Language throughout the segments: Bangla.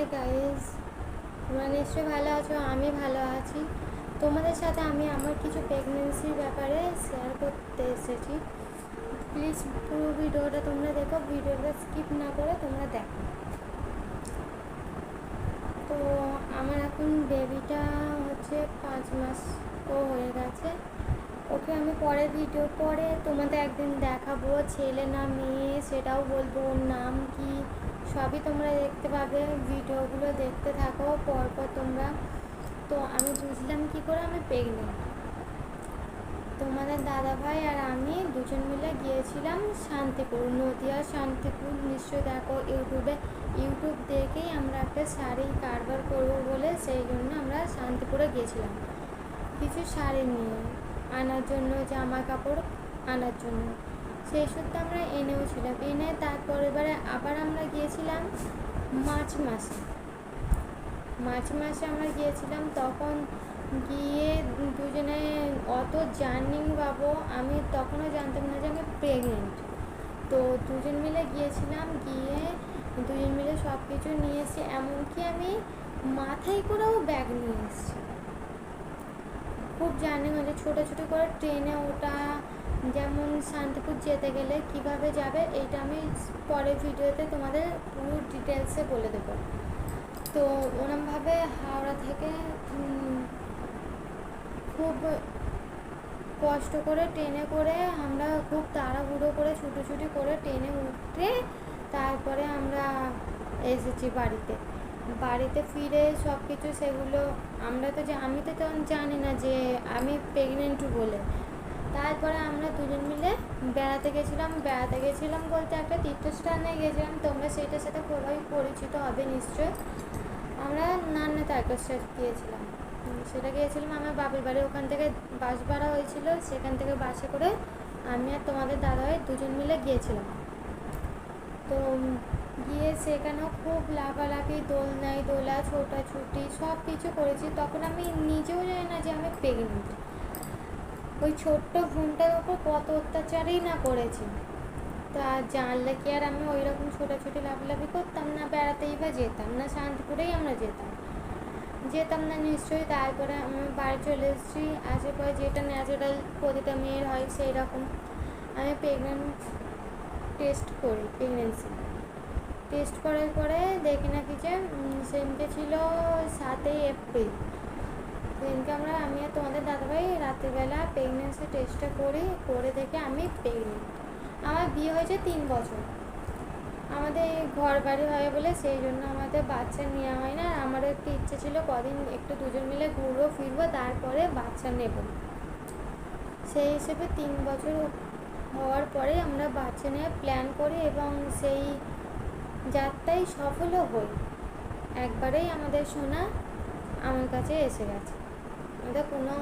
হাই গাইজ তোমরা নিশ্চয়ই ভালো আছো, আমি ভালো আছি। তোমাদের সাথে আমি আমার কিছু প্রেগনেন্সির ব্যাপারে শেয়ার করতে এসেছি। প্লিজ পুরো ভিডিওটা তোমরা দেখো ভিডিওটা স্কিপ না করে তোমরা দেখো। তো আমার এখন বেবিটা হচ্ছে পাঁচ মাস ও হয়ে গেছে। ওকে আমি পরে ভিডিও পরে তোমাদের একদিন দেখাবো, ছেলে না মেয়ে সেটাও বলব, ওর নাম কি? সবই তোমরা দেখতে পাবে, ভিডিওগুলো দেখতে থাকো, পরপর তোমরা। তো আমি বুঝলাম কি করে আমি প্রেগনেন্ট তোমাদের দাদা ভাই আর আমি দুজন মিলে গিয়েছিলাম শান্তিপুর, নদিয়া শান্তিপুর। নিশ্চয়ই দেখো, ইউটিউবে, ইউটিউব দেখেই আমরা একটা শাড়ি কারবার করব বলে সেই জন্য আমরা শান্তিপুরে গিয়েছিলাম। কিছু শাড়ি নিয়ে আনার জন্য, জামা কাপড় আনার জন্য। সেই সূত্রে আমরা এনেও ছিলাম। এনে তারপর এবারে আবার আমরা গিয়েছিলাম মার্চ মাসে। মার্চ মাসে আমরা গিয়েছিলাম, তখন গিয়ে দুজনে অত জার্নিং পাবো আমি তখনও জানতাম না যে আমি প্রেগনেন্ট তো দুজন মিলে গিয়েছিলাম, গিয়ে দুজন মিলে সব কিছু নিয়ে এসেছি এমনকি আমি মাথায় করেও ব্যাগ নিয়ে এসেছি। খুব জার্নি হয়েছে, ছোটো ছোটো করে ট্রেনে ওঠা যেমন শান্তিপুর যেতে গেলে কীভাবে যাবে, এইটা আমি পরের ভিডিওতে তোমাদের পুরো ডিটেলসে বলে দেবো। তো ওরমভাবে হাওড়া থেকে খুব কষ্ট করে ট্রেনে করে আমরা খুব তাড়াহুড়ো করে ছুটোছুটি করে ট্রেনে উঠে তারপরে আমরা এসেছি বাড়িতে। বাড়িতে ফিরে সব কিছু সেগুলো, আমরা তো যে আমি তো তখন জানি না যে আমি প্রেগনেন্ট বলে। তারপরে আমরা দুজন মিলে বেড়াতে গেছিলাম বেড়াতে গেছিলাম বলতে একটা তীর্থস্থানে গেছিলাম। তোমরা সেইটার সাথে খুবই পরিচিত হবে নিশ্চয় আমরা নান্না তারকেশ্বর গিয়েছিলাম। সেটা গিয়েছিলাম আমার বাপের বাড়ি। ওখান থেকে বাস ভাড়া হয়েছিল। সেখান থেকে বাসে করে আমি আর তোমাদের দাদাভাই দুজন মিলে গিয়েছিলাম। তো গিয়ে সেখানেও খুব লাফালাফি দোলনায় দোলা, ছোটাছুটি সব কিছু করেছি। তখন আমি নিজেও জানি না যে আমি প্রেগনেন্ট ওই ছোট্ট ফোনটার ওপর কত অত্যাচারই না করেছি। তা জানলে কি আর আমি ওই রকম ছোটাছুটি লাফালাফি করতাম? না বেড়াতেই বা যেতাম, না শান্তিপুরেই আমরা যেতাম। যেতাম না নিশ্চয়ই, তারপরে আমি বাড়ি চলে এসেছি। পরে যেটা ন্যাচারাল প্রতিটা মেয়ের হয় সেই রকম। আমি প্রেগনেন্ট টেস্ট করি প্রেগনেন্সি টেস্ট করার পরে দেখি নাকি যে সেদিনকে ছিল সাতই এপ্রিল। সেদিনকে আমরা, আমি আর তোমাদের দাদাভাই রাত্রিবেলা প্রেগনেন্সি টেস্টটা করি, করে দেখে আমি প্রেগনেন্ট আমার বিয়ে হয়েছে তিন বছর। আমাদের ঘর বাড়ি হয় বলে সেই জন্য আমাদের বাচ্চা নেওয়া হয় না। আমারও একটু ইচ্ছে ছিল কদিন একটু দুজন মিলে ঘুরবো, ফিরবো, তারপরে বাচ্চা নেব। সেই হিসেবে তিন বছর হওয়ার পরে আমরা বাচ্চা নিয়ে প্ল্যান করি এবং সেই যাত্রায় সফলও হই। একবারেই আমাদের সোনা আমার কাছে এসে গেছে। আমাদের কোনো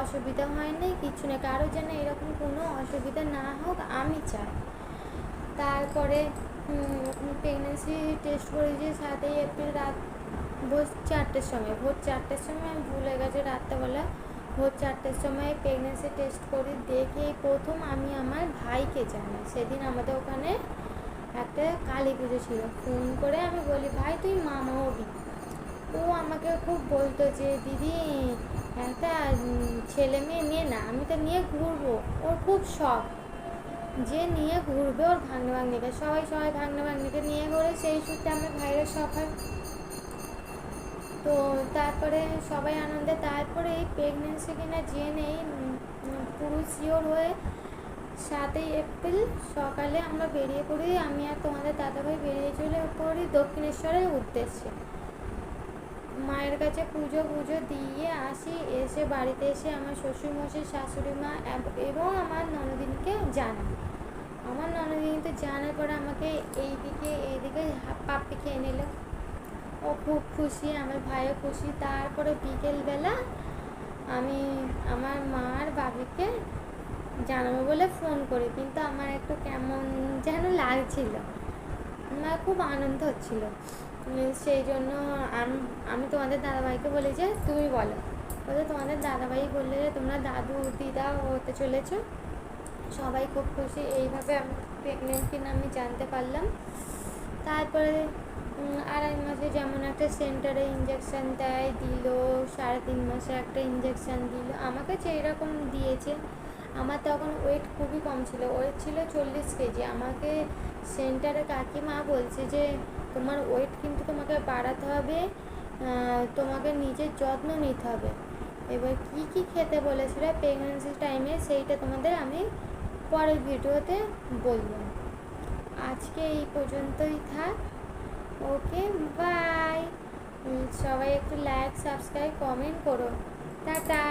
অসুবিধা হয়নি, কিছু না কারও যেন এরকম কোনো অসুবিধা না হোক, আমি চাই। তারপরে প্রেগনেন্সি টেস্ট করেছি সাতই এপ্রিল রাত, ভোর চারটের সময়। ভোর চারটের সময় আমি ভুলে গেছি রাত্রেবেলা। ভোর চারটের সময় প্রেগনেন্সি টেস্ট করি, দেখে প্রথম আমি আমার ভাইকে জানাই। সেদিন আমাদের ওখানে একটা কালী পুজো ছিল। ফোন করে আমি বলি, ভাই, তুই মামা হবি ও আমাকে খুব বলতো যে দিদি একটা ছেলে মেয়ে নিয়ে না আমি তো নিয়ে ঘুরবো। ওর খুব শখ। যে নিয়ে ঘুরবে ওর ভাগ্নে ভাগ্নিকে সবাই সবাই ভাগ্নে ভাগ্নিকে নিয়ে ঘুরে সেই সূত্রে আমার ভাইয়ের শখ হয়। তো তারপরে সবাই আনন্দে তারপরে এই প্রেগনেন্সি কিনা জেনেই উম, উম, পুরো শিওর হয়ে সাতই এপ্রিল সকালে আমরা বেরিয়ে পড়ি। আমি আর তোমাদের দাদাভাই বেরিয়ে চলে পড়ি দক্ষিণেশ্বরের উদ্দেশ্যে। মায়ের কাছে পুজো পুজো দিয়ে আসি। এসে বাড়িতে এসে আমার শ্বশুরমশাই, শাশুড়ি মা এবং আমার ননদিনকে জানাই। আমার ননদিন তো জানার পরে আমাকে এইদিকে এইদিকে পাপ্পি খেয়ে নিল ও খুব খুশি, আমার ভাইও খুশি। তারপরে বিকেলবেলা আমি আমার মার বাবিকে জানাব বলে ফোন করি। কিন্তু আমার একটু কেমন যেন লাগছিল। আমার খুব আনন্দ হচ্ছিল। সেই জন্য আমি তোমাদের দাদাভাইকে বলি যে তুমি বলো। বলে তোমাদের দাদাভাই বললে যে তোমরা দাদু, দিদা হতে চলেছ। সবাই খুব খুশি। এইভাবে আমি প্রেগনেন্ট কিনা আমি জানতে পারলাম। তারপরে আড়াই মাসে যেমন একটা সেন্টারে ইঞ্জেকশান দেয়, দিল, সাড়ে তিন মাসে একটা ইঞ্জেকশান দিল। আমাকে সেই রকম দিয়েছে। আমার তখন ওয়েট খুবই কম ছিল। ওয়েট ছিল চল্লিশ কেজি আমাকে সেন্টারে কাকিমা বলছে যে, তোমার ওয়েট কিন্তু তোমাকে বাড়াতে হবে তোমাকে নিজের যত্ন নিতে হবে। এবার কি কি খেতে বলেছিল প্রেগনেন্সি টাইমে সেইটা তোমাদের আমি পরের ভিডিওতে বলব। আজকে এই পর্যন্তই থাক। ওকে বাই সবাই একটু লাইক সাবস্ক্রাইব কমেন্ট করো। টাটা।